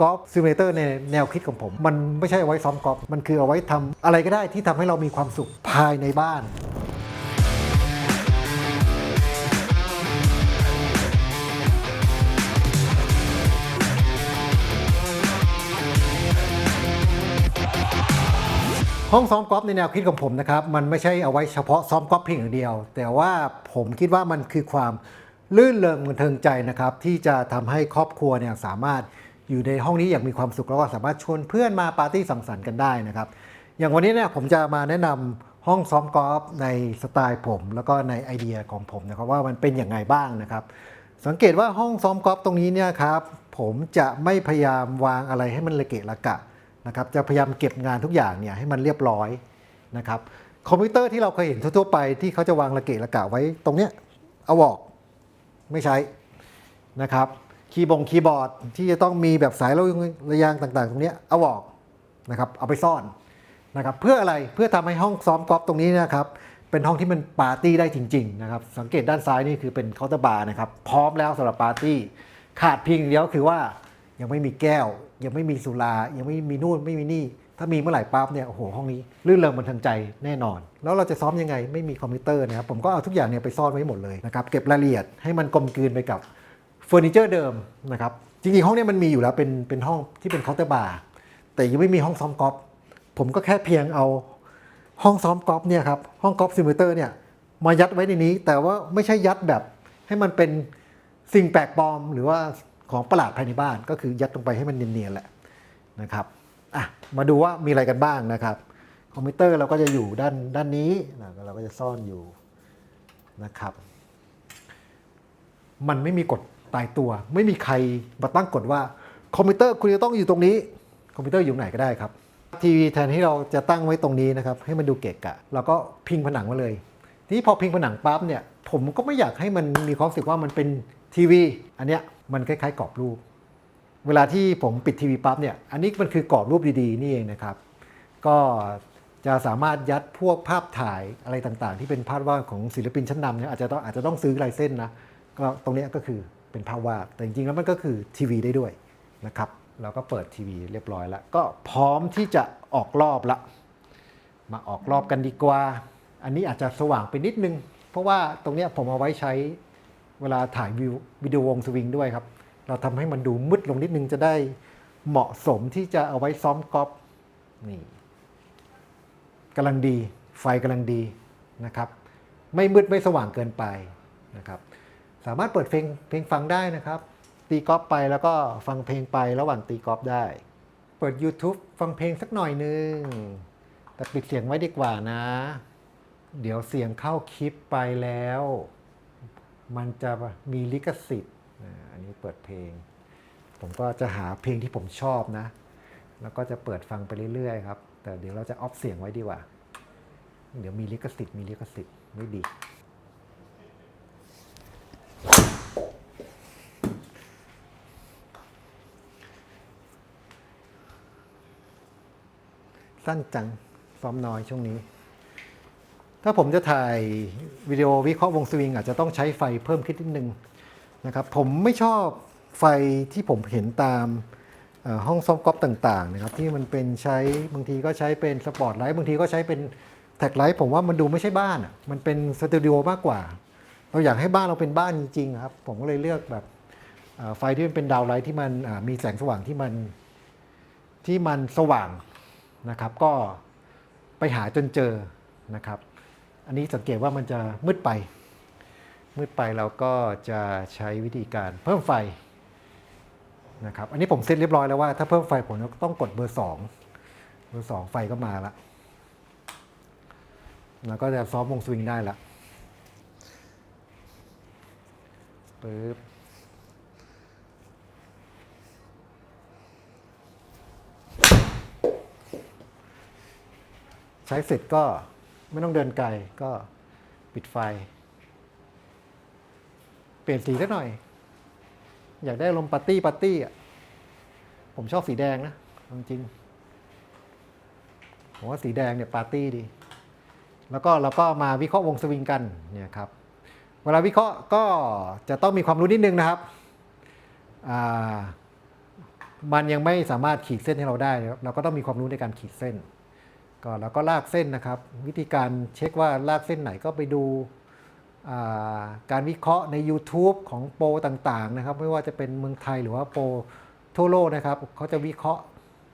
กอล์ฟซิมูเลเตอร์ในแนวคิดของผม มันไม่ใช่เอาไว้ซ้อมกอล์ฟมันคือเอาไว้ทำอะไรก็ได้ที่ทำให้เรามีความสุขภายในบ้านห้องซ้อมกอล์ฟในแนวคิดของผมนะครับ มันไม่ใช่เอาไว้เฉพาะซ้อมกอล์ฟเพียงอย่างเดียว แต่ว่าผมคิดว่ามันคือความลื่นเริงบันเทิงใจนะครับ ที่จะทำให้ครอบครัวเนี่ยสามารถ อยู่ในห้องนี้อย่างมีความสุขแล้วก็สามารถชวนเพื่อนมาปาร์ตี้สังสรรค์กันได้นะครับ อย่างวันนี้เนี่ยผมจะมาแนะนำห้องซ้อมกอล์ฟในสไตล์ผม แล้วก็ในไอเดียของผมนะครับว่ามันเป็นอย่างไงบ้างนะครับ สังเกตว่าห้องซ้อมกอล์ฟตรงนี้เนี่ยครับผมจะไม่พยายามวางอะไรให้มันระเกะระกะนะครับจะพยายามเก็บงานทุกอย่างเนี่ยให้มันเรียบร้อยนะครับคอมพิวเตอร์ที่เราเคยเห็นทั่วๆไปที่เขาจะวางระเกะระกะไว้ตรงเนี้ยเอาออกไม่ใช้นะครับ คีย์บงคีย์บอร์ดที่จะต้องมีแบบสายระยางต่างๆ ตรงนี้เอาออกนะครับเอาไปซ่อนนะครับเพื่ออะไรเพื่อทำให้ห้องซ้อมกอล์ฟตรงนี้นะครับเป็นห้องที่มันปาร์ตี้ได้จริงๆนะครับสังเกตด้านซ้ายนี่คือเป็นเคาน์เตอร์บาร์นะครับพร้อมแล้วสำหรับปาร์ตี้ขาดเพียงอย่างเดียวคือว่ายังไม่มีแก้ว ยังไม่มีสุรา ยังไม่มีนู่นไม่มีนี่ ถ้ามีเมื่อไหร่ปั๊บเนี่ยโอ้โหห้องนี้ลื่นเริงบันเทิงใจแน่นอน แล้วเราจะซ้อมยังไงไม่มีคอมพิวเตอร์นะครับผมก็เอาทุกอย่างเนี่ยไปซ่อนไว้หมดเลยนะครับเก็บรายละเอียดให้มันกลมกลืนไปกับ เฟอร์นิเจอร์เดิมนะครับจริงๆห้องนี้มันมีอยู่แล้วเป็นเป็นห้องที่เป็นเคาน์เตอร์บาร์แต่ยังไม่มีห้องซ้อมกอล์ฟผมก็แค่เพียงเอาห้องซ้อมกอล์ฟเนี่ยครับห้องกอล์ฟซิมูเลเตอร์เนี่ยมายัดไว้ในนี้ แต่ว่าไม่ใช่ยัดแบบให้มันเป็นสิ่งแปลกปลอม หรือว่าของประหลาดภายในบ้าน ก็คือยัดลงไปให้มันเนียนๆแหละนะครับอะมาดูว่ามีอะไรกันบ้างนะครับ คอมพิวเตอร์เราก็จะอยู่ด้านด้านนี้นะเราก็จะซ่อนอยู่นะครับ มันไม่มีกฎ ตายตัว ไม่มีใครมาตั้งกฎว่าคอมพิวเตอร์คุณจะต้องอยู่ตรงนี้ คอมพิวเตอร์อยู่ไหนก็ได้ครับทีวีแทนที่เราจะตั้งไว้ตรงนี้นะครับให้มันดูเกะกะเราก็พิงผนังมาเลยทีนี้พอพิงผนังปั๊บเนี่ยผมก็ไม่อยากให้มันมีความรู้สึกว่ามันเป็นทีวี อันเนี้ยมันคล้ายๆกรอบรูป เวลาที่ผมปิดทีวีปั๊บเนี่ยอันนี้มันคือกรอบรูปดีๆนี่เองนะครับ ก็จะสามารถยัดพวกภาพถ่ายอะไรต่างๆ ที่เป็นภาพวาดของศิลปินชั้นนำเนี่ยอาจจะต้องอาจจะต้องซื้อลายเส้นนะก็ตรงนี้ก็คือ เป็นภาพวาดแต่จริงๆแล้วมันก็คือทีวีได้ด้วยนะครับเราก็เปิดทีวีเรียบร้อยแล้ว ก็พร้อมที่จะออกรอบละ มาออกรอบกันดีกว่า อันนี้อาจจะสว่างไปนิดนึง เพราะว่าตรงนี้ผมเอาไว้ใช้เวลาถ่ายวิววิดีโอวงสวิงด้วยครับ เราทำให้มันดูมืดลงนิดนึงจะได้เหมาะสมที่จะเอาไว้ซ้อมกอล์ฟนี่กำลังดีไฟกำลังดีนะครับ ไม่มืดไม่สว่างเกินไปนะครับ สามารถเปิดเพลงเพลงฟังได้นะครับ ตีกอล์ฟไปแล้วก็ฟังเพลงไประหว่างตีกอล์ฟได้ เปิด YouTube ฟังเพลงสักหน่อยนึง แต่ปิดเสียงไว้ดีกว่านะ เดี๋ยวเสียงเข้าคลิปไปแล้ว มันจะมีลิขสิทธิ์อันนี้เปิดเพลง ผมก็จะหาเพลงที่ผมชอบนะ แล้วก็จะเปิดฟังไปเรื่อยๆครับ แต่เดี๋ยวเราจะออฟเสียงไว้ดีกว่า เดี๋ยวมีลิขสิทธิ์มีลิขสิทธิ์ไม่ดี สั้นจังซ้อมน้อยช่วงนี้ ถ้าผมจะถ่ายวิดีโอวิเคราะห์วงสวิงอาจจะต้องใช้ไฟเพิ่มขึ้นนิดนึงนะครับ ผมไม่ชอบไฟที่ผมเห็นตามห้องซ้อมกอล์ฟต่างๆนะครับที่มันเป็นใช้บางทีก็ใช้เป็นสปอร์ตไลท์บางทีก็ใช้เป็นแท็กไลท์ผมว่ามันดูไม่ใช่บ้านอะมันเป็นสตูดิโอมากกว่า เราอยากให้บ้านเราเป็นบ้านจริงๆครับ ผมก็เลยเลือกแบบไฟที่มันเป็นดาวไลท์ที่มันมีแสงสว่างที่มันที่มันสว่าง นะครับ ก็ไปหาจนเจอนะครับ อันนี้สังเกตว่ามันจะมืดไป มืดไปเราก็จะใช้วิธีการเพิ่มไฟนะครับ อันนี้ผมเซตเรียบร้อยแล้วว่าถ้าเพิ่มไฟผมต้องกดเบอร์สองเบอร์สองไฟก็มาละแล้วก็จะซ้อมวงสวิงได้ละปึ๊บ ใช้เสร็จก็ไม่ต้องเดินไกลก็ปิดไฟ เปลี่ยนสีสักหน่อย อยากได้ลมปาร์ตี้ปาร์ตี้อะผมชอบสีแดงนะจริงผมว่าสีแดงเนี่ยปาร์ตี้ดี แล้วก็เราก็มาวิเคราะห์วงสวิงกันเนี่ยครับ เวลาวิเคราะห์ก็จะต้องมีความรู้นิดนึงนะครับมันยังไม่สามารถขีดเส้นให้เราได้ เราก็ต้องมีความรู้ในการขีดเส้น ก็เราก็ลากเส้นนะครับ วิธีการเช็คว่าลากเส้นไหนก็ไปดูาการวิเคราะห์ใน YouTube ของโปรต่างๆนะครับ ไม่ว่าจะเป็นเมืองไทยหรือว่าโปรทั่วโลกนะครับเขาจะวิเคราะห์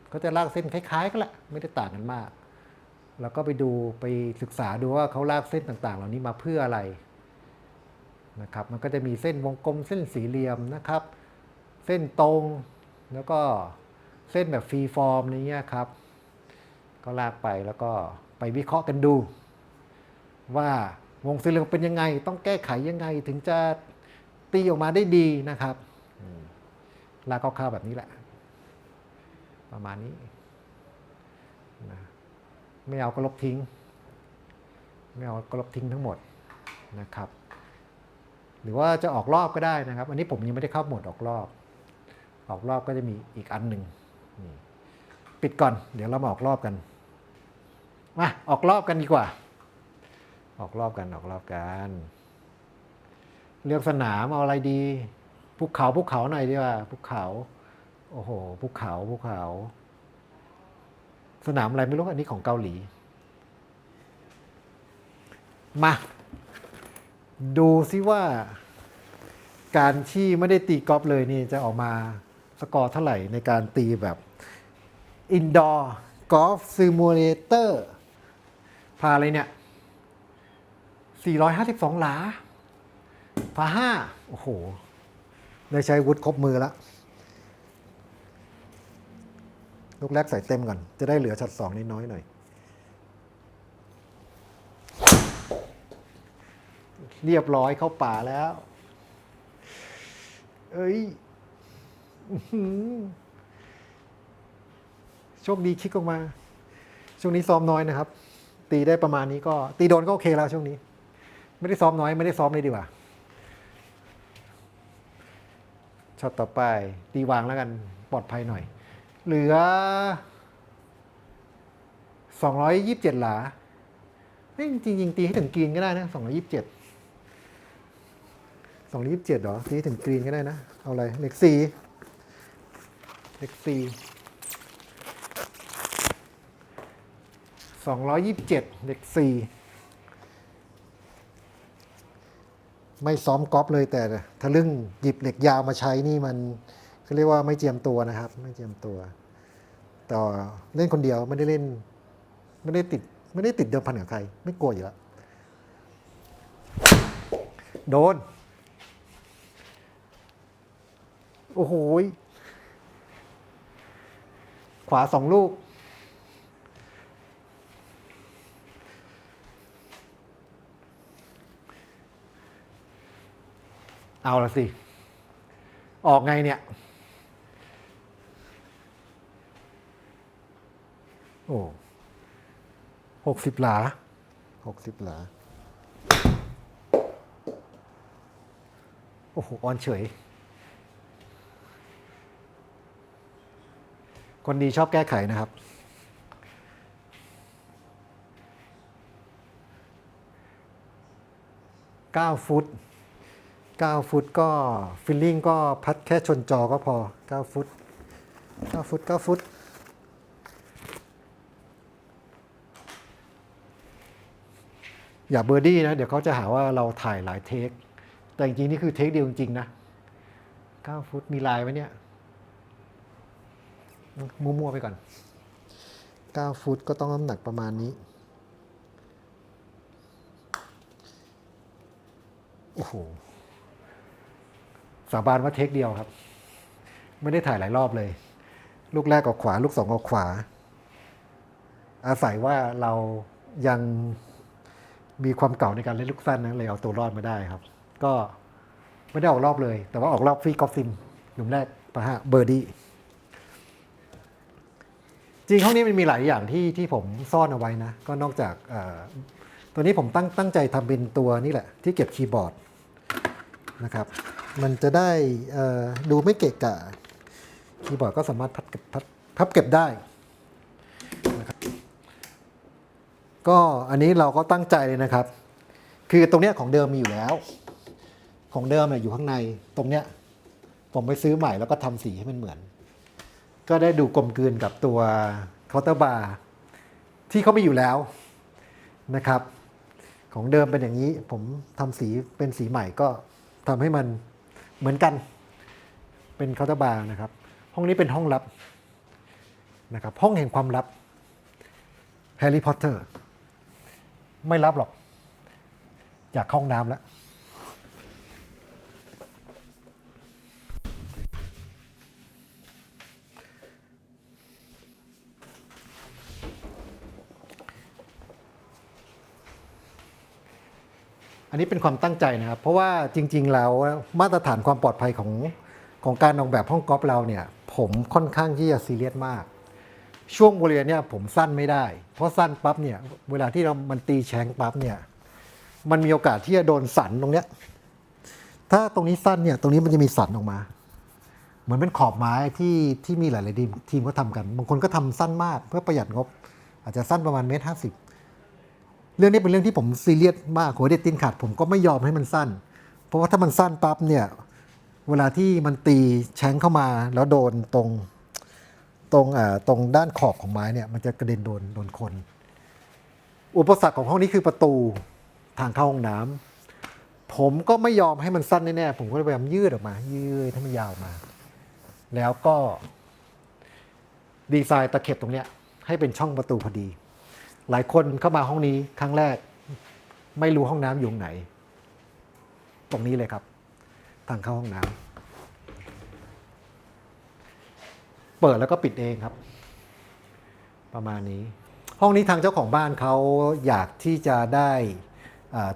เขาจะลากเส้นคล้ายๆกันแหละไม่ได้ต่างกันมาก แล้วก็ไปดูไปศึกษาดูว่าเขาลากเส้นต่างๆ เหล่านี้มาเพื่ออะไรนะครับมันก็จะมีเส้นวงกลมเส้นสี่เหลี่ยมนะครับ เส้นตรงแล้วก็เส้นแบบฟรีฟอร์มอะไรเงี้ครับ ก็ลากไปแล้วก็ไปวิเคราะห์กันดู ว่าวงสีเหลี่ยมเป็นยังไง ต้องแก้ไขยังไงถึงจะตีออกมาได้ดีนะครับลากคร่าวๆแบบนี้แหละ ประมาณนี้นะไม่เอาก็ลบทิ้ง ไม่เอาก็ลบทิ้งทั้งหมดนะครับ หรือว่าจะออกรอบก็ได้นะครับ อันนี้ผมยังไม่ได้เข้าหมดออกรอบ ออกรอบก็จะมีอีกอันหนึ่งปิดก่อน เดี๋ยวเรามาออกรอบกัน มาออกรอบกันดีกว่า ออกรอบกันออกรอบกัน เลือกสนามเอาอะไรดีภูเขาภูเขาหน่อยดีกว่าภูเขา โอ้โหภูเขาภูเขา สนามอะไรไม่รู้อันนี้ของเกาหลี มา ดูซิว่า การที่ไม่ได้ตีกอล์ฟเลยนี่จะออกมาสกอร์เท่าไหร่ในการตีแบบอินดอร์กอล์ฟซิมูเลเตอร์ พาอะไรเนี่ย452 หลาพาห้าโอ้โห ได้ใช้วุฒิครบมือแล้ว ลูกแรกใส่เต็มก่อน จะได้เหลือช็อตสองนิดน้อยหน่อย เรียบร้อยเข้าป่าแล้ว เอ้ยโชคดีคิกออกมา ช่วงนี้ซ้อมน้อยนะครับ ตีได้ประมาณนี้ก็ ตีโดนก็โอเคแล้วช่วงนี้ ไม่ได้ซ้อมน้อยไม่ได้ซ้อมเลยดีกว่าช็อตต่อไป ตีวางแล้วกันปลอดภัยหน่อย เหลือ 227 หลาเฮ้ยจริงๆตีให้ถึงกรีนก็ได้นะ 227สองยี่สิบเจ็ดหรอตีถึงกรีนก็ได้นะ เอาอะไร เลขสี่เลขสี่ สองร้อยยี่สิบเจ็ดเลขสี่ไม่ซ้อมกอล์ฟเลยแต่ทะลึ่งหยิบเหล็กยาวมาใช้นี่มันเขาเรียกว่าไม่เจียมตัวนะครับ ไม่เจียมตัว ต่อเล่นคนเดียวไม่ได้เล่น ไม่ได้ติด ไม่ได้ติดเดิมพันกับใคร ไม่กลัวอยู่แล้ว โดน โอ้โหขวาสองลูก เอาละสิ ออกไงเนี่ย โอ้หกสิบหลาหกสิบหลา โอ้โหออนเฉย คนดีชอบแก้ไขนะครับ9ฟุต 9 ฟุตก็ฟิลลิ่งก็พัดแค่ชนจอก็พอ 9 ฟุต 9 ฟุต 9 ฟุต อย่าเบอร์ดี้นะ เดี๋ยวเขาจะหาว่าเราถ่ายหลายเทค แต่จริงๆ นี่คือเทคเดียวจริงๆ นะ 9 ฟุตมีลายไหมเนี่ย มั่วๆ ไปก่อน 9 ฟุตก็ต้องน้ำหนักประมาณนี้โอ้โห สาบานว่าเทคเดียวครับ ไม่ได้ถ่ายหลายรอบเลย ลูกแรกออกขวา ลูกสองออกขวา อาศัยว่าเรายังมีความเก่าในการเล่นลูกสั้นนะเลยเอาตัวรอดมาได้ครับ ก็ไม่ได้ออกรอบเลย แต่ว่าออกรอบฟรีกอล์ฟซิมหลุมแรกปะฮะเบอร์ดี้จริงห้องนี้มันมีหลายอย่างที่ที่ผมซ่อนเอาไว้นะ ก็นอกจากตัวนี้ผมตั้งตั้งใจทำเป็นตัวนี่แหละ ที่เก็บคีย์บอร์ดนะครับ มันจะได้ดูไม่เกะกะคีย์บอร์ดก็สามารถพับเก็บพับพับเก็บได้นะครับก็อันนี้เราก็ตั้งใจเลยนะครับ คือตรงเนี้ยของเดิมมีอยู่แล้ว ของเดิมเนี่ยอยู่ข้างในตรงเนี้ยผมไปซื้อใหม่แล้วก็ทำสีให้มันเหมือน ก็ได้ดูกลมกลืนกับตัวเคาน์เตอร์บาร์ที่เขาไม่อยู่แล้วนะครับ ของเดิมเป็นอย่างนี้ผมทำสีเป็นสีใหม่ก็ทำให้มัน เหมือนกัน เป็นเคาน์เตอร์บาร์นะครับ ห้องนี้เป็นห้องลับนะครับ ห้องแห่งความลับแฮร์รี่พอตเตอร์ไม่ลับหรอก อยากเข้าห้องน้ำแล้ว อันนี้เป็นความตั้งใจนะครับ เพราะว่าจริง ๆ แล้วมาตรฐานความปลอดภัยของของการออกแบบห้องกอล์ฟเราเนี่ย ผมค่อนข้างที่จะซีเรียสมาก ช่วงบริเวณเนี่ยผมสั้นไม่ได้ เพราะสั้นปั๊บเนี่ยเวลาที่เรามันตีแชงปั๊บเนี่ยมันมีโอกาสที่จะโดนสันตรงเนี้ยถ้าตรงนี้สั้นเนี่ยตรงนี้มันจะมีสันออกมา เหมือนเป็นขอบไม้ที่ที่มีหลายๆทีมทีมก็ทำกัน บางคนก็ทำสั้นมากเพื่อประหยัดงบ อาจจะสั้นประมาณเมตรห้าสิบ เรื่องนี้เป็นเรื่องที่ผมซีเรียสมากหัวเด็ดตีนขาดผมก็ไม่ยอมให้มันสั้น เพราะว่าถ้ามันสั้นปั๊บเนี่ยเวลาที่มันตีแชงเข้ามาแล้วโดนตรงตรงอ่าตรงด้านขอบของไม้เนี่ยมันจะกระเด็นโดนโดนคน อุปสรรคของห้องนี้คือประตูทางเข้าห้องน้ำผมก็ไม่ยอมให้มันสั้นแน่ๆผมก็พยายามยืดออกมา ยืดให้มันยาวมา แล้วก็ดีไซน์ตะเข็บตรงเนี้ยให้เป็นช่องประตูพอดี หลายคนเข้ามาห้องนี้ครั้งแรก ไม่รู้ห้องน้ำอยู่ไหน ตรงนี้เลยครับ ทางเข้าห้องน้ำเปิดแล้วก็ปิดเองครับ ประมาณนี้ ห้องนี้ทางเจ้าของบ้านเขาอยากที่จะได้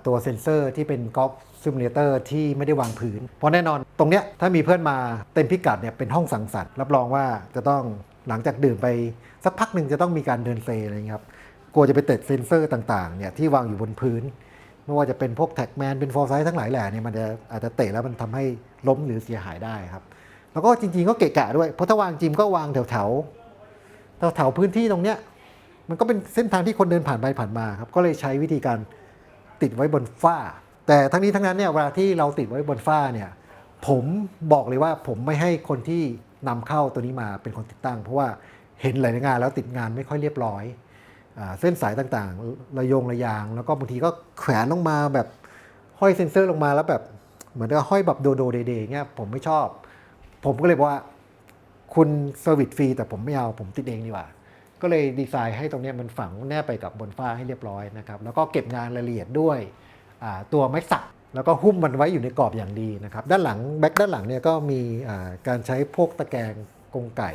ตัวเซ็นเซอร์ที่เป็นก๊อล์ฟซิมูเลเตอร์ที่ไม่ได้วางพื้น เพราะแน่นอนตรงเนี้ยถ้ามีเพื่อนมาเต็มพิกัดเนี่ยเป็นห้องสังสรรค์รับรองว่าจะต้องหลังจากดื่มไปสักพักหนึ่งจะต้องมีการเดินเซอะไรอย่างนี้ครับ ลัวจะไปเตะเซ็นเซอร์ต่างๆเนี่ยที่วางอยู่บนพื้น ไม่ว่าจะเป็นพวกแท็กแมนเป็นฟอร์ไซส์ทั้งหลายแหล่เนี่ยมันจะอาจจะเตะแล้วมันทำให้ล้มหรือเสียหายได้ครับ แล้วก็จริงๆก็เกะกะด้วยเพราะถ้าวางจิมก็วางแถวๆแถวๆพื้นที่ตรงเนี้ยมันก็เป็นเส้นทางที่คนเดินผ่านไปผ่านมาครับก็เลยใช้วิธีการติดไว้บนฝ้า แต่ทั้งนี้ทั้งนั้นเนี่ยเวลาที่เราติดไว้บนฝ้าเนี่ยผมบอกเลยว่าผมไม่ให้คนที่นำเข้าตัวนี้มาเป็นคนติดตั้ง เพราะว่าเห็นหลายงานแล้วติดงานไม่ค่อยเรียบร้อย เส้นสายต่างๆ ระยงระยาง แล้วก็บางทีก็แขวนลงมาแบบห้อยเซ็นเซอร์ลงมาแล้วแบบเหมือนกับห้อยแบบโดโดเดเดเงี้ยผมไม่ชอบ ผมก็เลยบอกว่าคุณเซอร์วิสฟรีแต่ผมไม่เอา ผมติดเองดีกว่า ก็เลยดีไซน์ให้ตรงนี้มันฝังแนบไปกับบนฝ้าให้เรียบร้อยนะครับแล้วก็เก็บงานรายละเอียดด้วยตัวไม้สักแล้วก็หุ้มมันไว้อยู่ในกรอบอย่างดีนะครับ ด้านหลังแบ็คด้านหลังเนี่ยก็มีการใช้พวกตะแกรงกรงไก่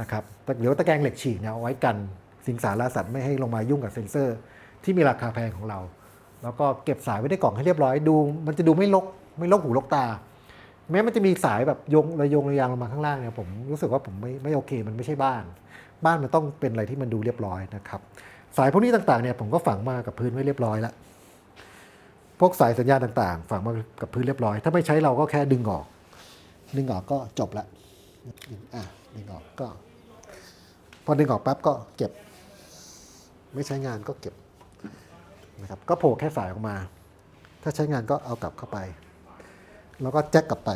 นะครับหรือว่าตะแกรงเหล็กฉีกเนี่ยเอาไว้กัน สิงสารสัตว์ไม่ให้ลงมายุ่งกับเซ็นเซอร์ ที่มีราคาแพงของเรา แล้วก็เก็บสายไว้ในกล่องให้เรียบร้อยดู มันจะดูไม่ลกไม่ลกหูลกตา แม้มันจะมีสายแบบยงระยงระยางลงมาข้างล่างเนี่ยผมรู้สึกว่าผมไม่ไม่โอเค มันไม่ใช่บ้าน บ้านมันต้องเป็นอะไรที่มันดูเรียบร้อยนะครับสายพวกนี้ต่างๆเนี่ยผมก็ฝังมากับพื้นไว้เรียบร้อยแล้วพวกสายสัญญาณต่างๆ ฝังมากับพื้นเรียบร้อย ถ้าไม่ใช้เราก็แค่ดึงออก ดึงออกก็จบละอะดึงออกก็ พอดึงออกปั๊บก็เก็บ ไม่ใช้งานก็เก็บนะครับก็โผล่แค่สายออกมา ถ้าใช้งานก็เอากลับเข้าไป แล้วก็แจ็คกลับไป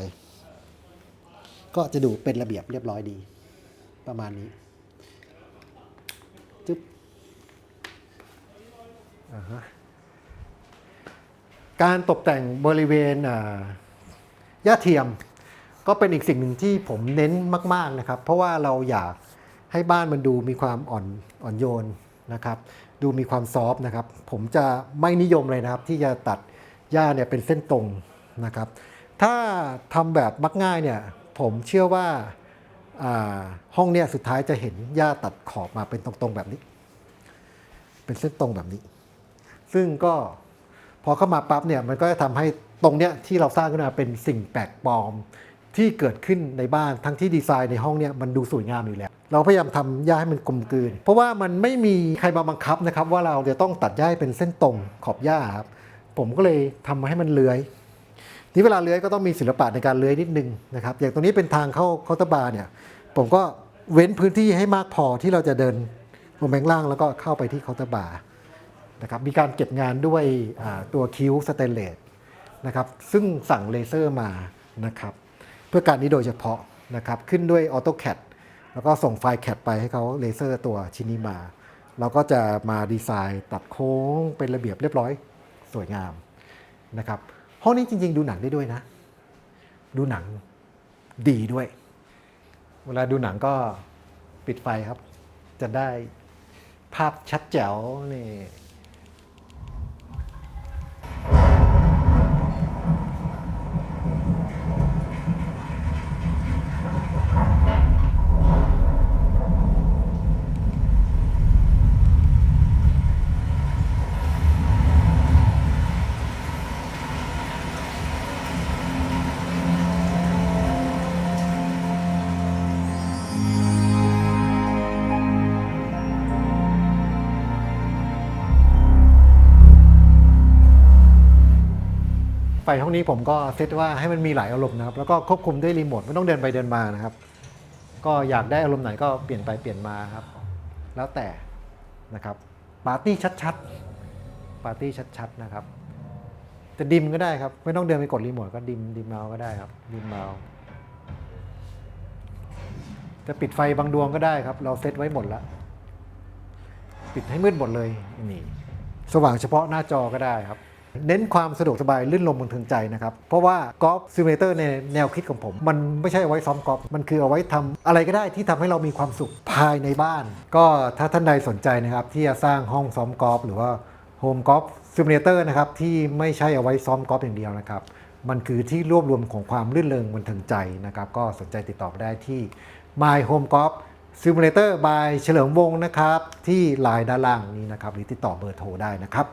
ก็จะดูเป็นระเบียบเรียบร้อยดี ประมาณนี้จึ๊บอ่าฮะการตกแต่งบริเวณอ่าหญ้าเทียม ก็เป็นอีกสิ่งหนึ่งที่ผมเน้นมาก ๆนะครับ เพราะว่าเราอยากให้บ้านมันดูมีความอ่อนอ่อนโยน นะครับ ดูมีความซอฟต์นะครับ ผมจะไม่นิยมเลยนะครับ ที่จะตัดหญ้าเนี่ยเป็นเส้นตรงนะครับ ถ้าทำแบบมักง่ายเนี่ยผมเชื่อว่าอ่าห้องเนี่ยสุดท้ายจะเห็นหญ้าตัดขอบมาเป็นตรงๆแบบนี้ เป็นเส้นตรงแบบนี้ ซึ่งก็พอเข้ามาปั๊บเนี่ยมันก็จะทำให้ตรงเนี้ยที่เราสร้างขึ้นมาเป็นสิ่งแปลกปลอม ที่เกิดขึ้นในบ้านทั้งที่ดีไซน์ในห้องเนี่ยมันดูสวยงามอยู่แล้ว เราพยายามทำหญ้าให้มันกลมกลืน เพราะว่ามันไม่มีใครมาบังคับนะครับ ว่าเราจะต้องตัดหญ้าให้เป็นเส้นตรงขอบหญ้าครับผมก็เลยทำให้มันเลื้อยที่เวลาเลื้อยก็ต้องมีศิลปะในการเลื้อยนิดนึงนะครับ อย่างตรงนี้เป็นทางเข้าเคาน์เตอร์บาร์เนี่ย ผมก็เว้นพื้นที่ให้มากพอที่เราจะเดินลงไปข้างล่างแล้วก็เข้าไปที่เคาน์เตอร์บาร์นะครับมีการเก็บงานด้วยตัวคิ้วสเตนเลสนะครับซึ่งสั่งเลเซอร์มานะครับ เพื่อการนี้โดยเฉพาะนะครับขึ้นด้วย AutoCAD แล้วก็ส่งไฟล์แคปไปให้เขาเลเซอร์ตัวชิ้นนี้มา เราก็จะมาดีไซน์ตัดโค้งเป็นระเบียบเรียบร้อยสวยงามนะครับห้องนี้จริง ๆ ดูหนังได้ด้วยนะ ดูหนังดีด้วย เวลาดูหนังก็ปิดไฟครับ จะได้ภาพชัดแจ๋วนี่ ฟห้องนี้ผมก็เซตว่าให้มันมีหลายอารมณ์นะครับ แล้วก็ควบคุมด้วยรีโมทไม่ต้องเดินไปเดินมานะครับ ก็อยากได้อารมณ์ไหนก็เปลี่ยนไปเปลี่ยนมาครับ แล้วแต่นะครับปาร์ตี้ชัดๆปาร์ตี้ชัดๆนะครับจะดิมก็ได้ครับ ไม่ต้องเดินไปกดรีโมทก็ดิมดิมเมาก็ได้ครับดิมเมาจะปิดไฟบางดวงก็ได้ครับ เราเซตไว้หมดแล้วปิดให้มืดหมดเลยนี่สว่างเฉพาะหน้าจอก็ได้ครับ เน้นความสะดวกสบายลื่นลมบนเทิงใจนะครับ เพราะว่ากอล์ฟซิมูเลเตอร์ในแนวคิดของผม มันไม่ใช่เอาไว้ซ้อมกอล์ฟมันคือเอาไว้ทำอะไรก็ได้ที่ทำให้เรามีความสุขภายในบ้าน ก็ถ้าท่านใดสนใจนะครับ ที่จะสร้างห้องซ้อมกอล์ฟหรือว่าโฮมกอล์ฟซิมูเลเตอร์นะครับที่ไม่ใช่เอาไว้ซ้อมกอล์ฟอย่างเดียวนะครับมันคือที่รวบรวมของความลื่นเริงบนเทิงใจนะครับ ก็สนใจติดต่อได้ที่ My Home Golf Simulator by เฉลิมวงศ์นะครับ ที่ไลน์ด้านล่างนี้นะครับ หรือติดต่อเบอร์โทรได้นะครับ